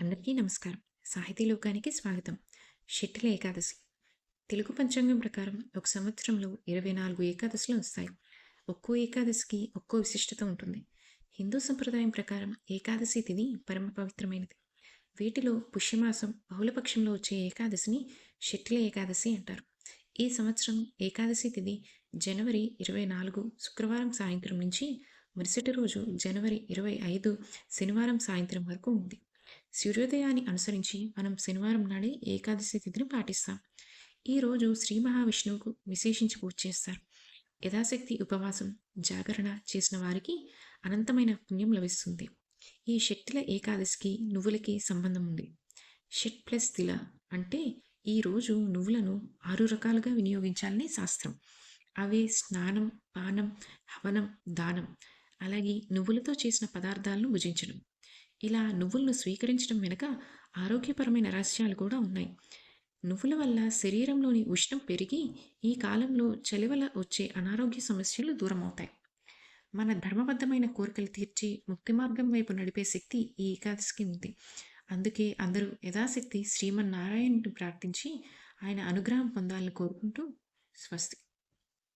అందరికీ నమస్కారం. సాహితీ లోకానికి స్వాగతం. షెట్టిల ఏకాదశి. తెలుగు పంచాంగం ప్రకారం ఒక సంవత్సరంలో ఇరవై నాలుగు ఏకాదశులు వస్తాయి. ఒక్కో ఏకాదశికి ఒక్కో విశిష్టత ఉంటుంది. హిందూ సంప్రదాయం ప్రకారం ఏకాదశి తిథి పరమ పవిత్రమైనది. వీటిలో పుష్యమాసం బహుళపక్షంలో వచ్చే ఏకాదశిని షెట్టిల ఏకాదశి అంటారు. ఈ సంవత్సరం ఏకాదశి తిథి జనవరి ఇరవై నాలుగు శుక్రవారం సాయంత్రం నుంచి మరుసటి రోజు జనవరి ఇరవై ఐదు శనివారం సాయంత్రం వరకు ఉంది. సూర్యోదయాన్ని అనుసరించి మనం శనివారం నాడే ఏకాదశి తిథిని పాటిస్తాం. ఈరోజు శ్రీ మహావిష్ణువుకు విశేషించి పూజ చేస్తారు. యథాశక్తి ఉపవాసం జాగరణ చేసిన వారికి అనంతమైన పుణ్యం లభిస్తుంది. ఈ షట్టిల ఏకాదశికి నువ్వులకి సంబంధం ఉంది. షట్ ప్లస్ తిల అంటే ఈ రోజు నువ్వులను ఆరు రకాలుగా వినియోగించాలని శాస్త్రం. అవే స్నానం పానం హవనం దానం. అలాగే నువ్వులతో చేసిన పదార్థాలను భుజించడం. ఇలా నువ్వులను స్వీకరించడం వెనుక ఆరోగ్యపరమైన రహస్యాలు కూడా ఉన్నాయి. నువ్వుల వల్ల శరీరంలోని ఉష్ణం పెరిగి ఈ కాలంలో చలి వల్ల వచ్చే అనారోగ్య సమస్యలు దూరమవుతాయి. మన ధర్మబద్ధమైన కోరికలు తీర్చి ముక్తి మార్గం వైపు నడిపే శక్తి ఈ ఏకాదశికి ఉంది. అందుకే అందరూ యథాశక్తి శ్రీమన్నారాయణుని ప్రార్థించి ఆయన అనుగ్రహం పొందాలని కోరుకుంటూ స్వస్తి.